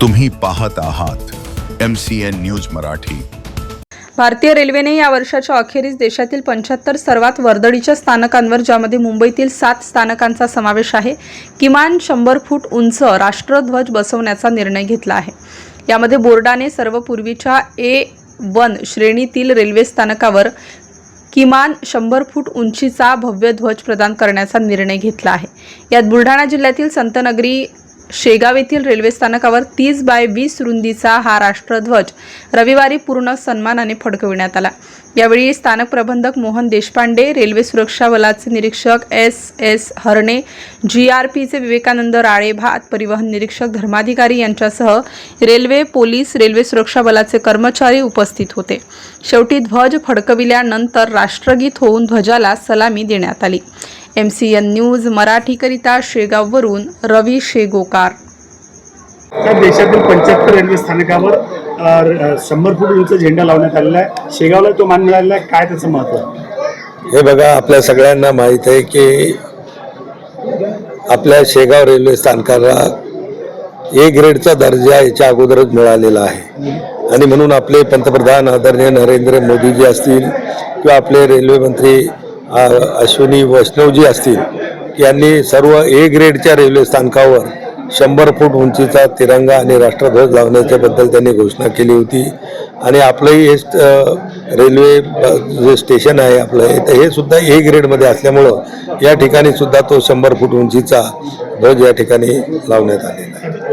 तुम्ही पाहत आहात M C N news Marathi. भारतीय रेल्वेने या वर्षाच्या अखेरीस देशातील पंच्याहत्तर सर्वात वर्दळीच्या स्थानकांवर ज्यामध्ये मुंबईतील सात स्थानकांचा समावेश आहे किमान शंभर फूट उंच राष्ट्रध्वज बसवण्याचा निर्णय घेतला आहे. यामध्ये बोर्डाने सर्व पूर्वीच्या ए वन श्रेणीतील रेल्वे स्थानकावर किमान शंभर फूट उंचीचा भव्य ध्वज प्रदान करण्याचा निर्णय घेतला आहे. यात बुलढाणा जिल्ह्यातील संतनगरी शेगाव येथील रेल्वे स्थानकावर तीस बाय वीस रुंदीचा हा राष्ट्रध्वज रविवारी पूर्ण सन्मानाने फडकविण्यात आला. यावेळी स्थानक प्रबंधक मोहन देशपांडे रेल्वे सुरक्षा बलाचे निरीक्षक S S Harne G R पीचे विवेकानंद राळे भात परिवहन निरीक्षक धर्माधिकारी यांच्यासह रेल्वे पोलीस रेल्वे सुरक्षा बलाचे कर्मचारी उपस्थित होते. शेवटी ध्वज फडकविल्यानंतर राष्ट्रगीत होऊन ध्वजाला सलामी देण्यात आली. एम सी एन न्यूज मराठीकरिता शेगाववरून रवी शेगोकार. तर देशातील पंच्याहत्तर रेल्वे स्थानकावर शंभर फूट उंच झेंडा लावण्यात आलेला आहे. शेगावला तो मान मिळालेला आहे. काय त्याचं महत्त्व आहे? हे बघा आपल्या सगळ्यांना माहीत आहे की आपल्या शेगाव रेल्वे स्थानकाला ए ग्रेडचा दर्जा याच्या अगोदरच मिळालेला आहे. आणि म्हणून आपले पंतप्रधान आदरणीय नरेंद्र मोदीजी असतील किंवा आपले रेल्वे मंत्री अश्विनी वैष्णवजी असतील यांनी सर्व ए ग्रेडच्या रेल्वे स्थानकावर शंभर फूट उंचीचा तिरंगा आणि राष्ट्रध्वज लावण्याच्याबद्दल त्यांनी घोषणा केली होती. आणि आपलंही हे रेल्वे जे स्टेशन आहे आपलं हे- तर हे सुद्धा ए ग्रेडमध्ये असल्यामुळं या ठिकाणी सुद्धा तो शंभर फूट उंचीचा ध्वज या ठिकाणी लावण्यात आलेला आहे.